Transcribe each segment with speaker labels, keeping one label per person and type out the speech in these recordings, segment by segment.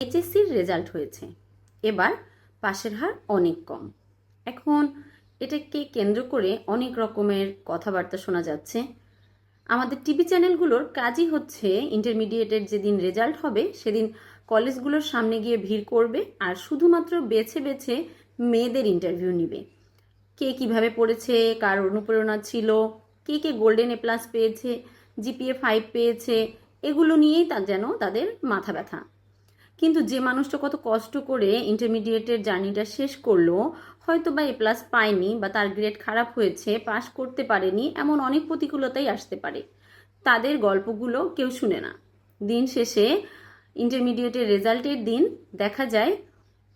Speaker 1: এইচএসসির result হয়েছে। এবার পাশের হার অনেক কম। এখন এটাকে কেন্দ্র করে অনেক রকমের কথাবার্তা শোনা যাচ্ছে। আমাদের টিভি চ্যানেলগুলোর কাজই হচ্ছে ইন্টারমিডিয়েটের যেদিন রেজাল্ট হবে, সেদিন কলেজগুলোর সামনে গিয়ে ভিড় করবে আর শুধুমাত্র বেছে বেছে মেয়েদের ইন্টারভিউ নিবে। কে কীভাবে পড়েছে, কার অনুপ্রেরণা ছিল, কে কে গোল্ডেন এ প্লাস পেয়েছে, জিপিএ ফাইভ পেয়েছে, এগুলো নিয়েই তা যেন তাদের মাথা ব্যথা। কিন্তু যে মানুষটা কত কষ্ট করে ইন্টারমিডিয়েটের জার্নিটা শেষ করল হয়তো বা এ প্লাস পায়নি বা তার গ্রেড খারাপ হয়েছে পাশ করতে পারেনি, এমন অনেক প্রতিকূলতাই আসতে পারে। তাদের গল্পগুলো কেউ শুনে না। দিন শেষে ইন্টারমিডিয়েটের রেজাল্টের দিন দেখা যায়,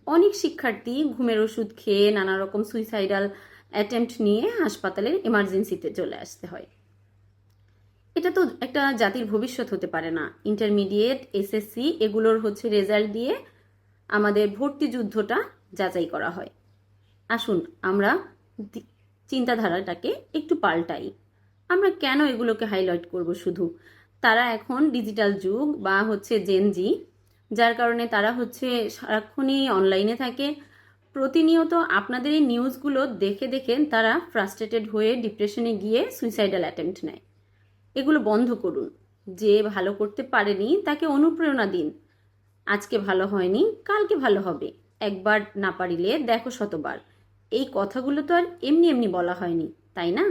Speaker 1: অনেক শিক্ষার্থী ঘুমের ওষুধ খেয়ে নানা রকম সুইসাইডাল অ্যাটেম্পট নিয়ে হাসপাতালের এমার্জেন্সিতে চলে আসতে হয়। এটা তো একটা জাতির ভবিষ্যৎ হতে পারে না। ইন্টারমিডিয়েট এসএসসি এগুলোর হচ্ছে রেজাল্ট দিয়ে আমাদের ভর্তি যুদ্ধটা যাচাই করা হয়। আসুন, আমরা চিন্তাধারাটাকে একটু পাল্টাই। আমরা কেন এগুলোকে হাইলাইট করব শুধু? তারা এখন ডিজিটাল যুগ বা হচ্ছে জেনজি যার কারণে তারা হচ্ছে সারাক্ষণই অনলাইনে থাকে। প্রতিনিয়ত আপনাদের এই নিউজগুলো দেখে দেখে তারা ফ্রাস্ট্রেটেড হয়ে ডিপ্রেশনে গিয়ে সুইসাইডাল অ্যাটেম্প্ট নেয়। এগুলো বন্ধ করুন। যে ভালো করতে পারেনি, তাকে অনুপ্রেরণা দিন। আজকে ভালো হয়নি, কালকে ভালো হবে। একবার না পারিলে দেখো শতবার। এই কথাগুলো তো আর এমনি এমনি বলা হয়নি, তাই না?